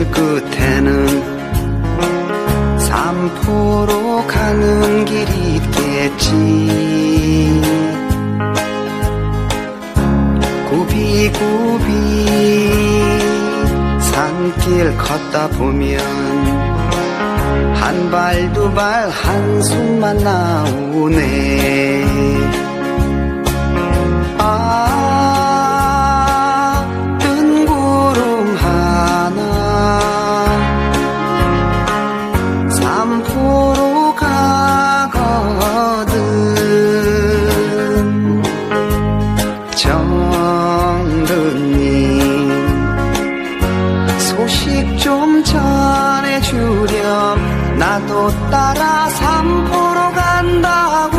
길 끝에는 삼포로 가는 길이 있겠지. 굽이굽이 산길 걷다 보면 한 발 두 발 한숨만 나오네 따라 삼포로 간다고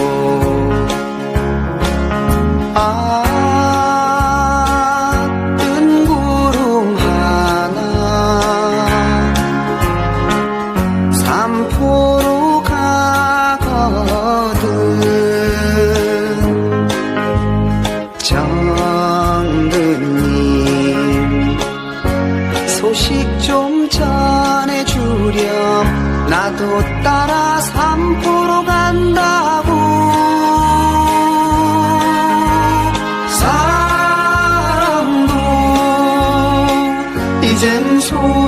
나도 따라 삼포로 간다고. 사랑도 이젠 소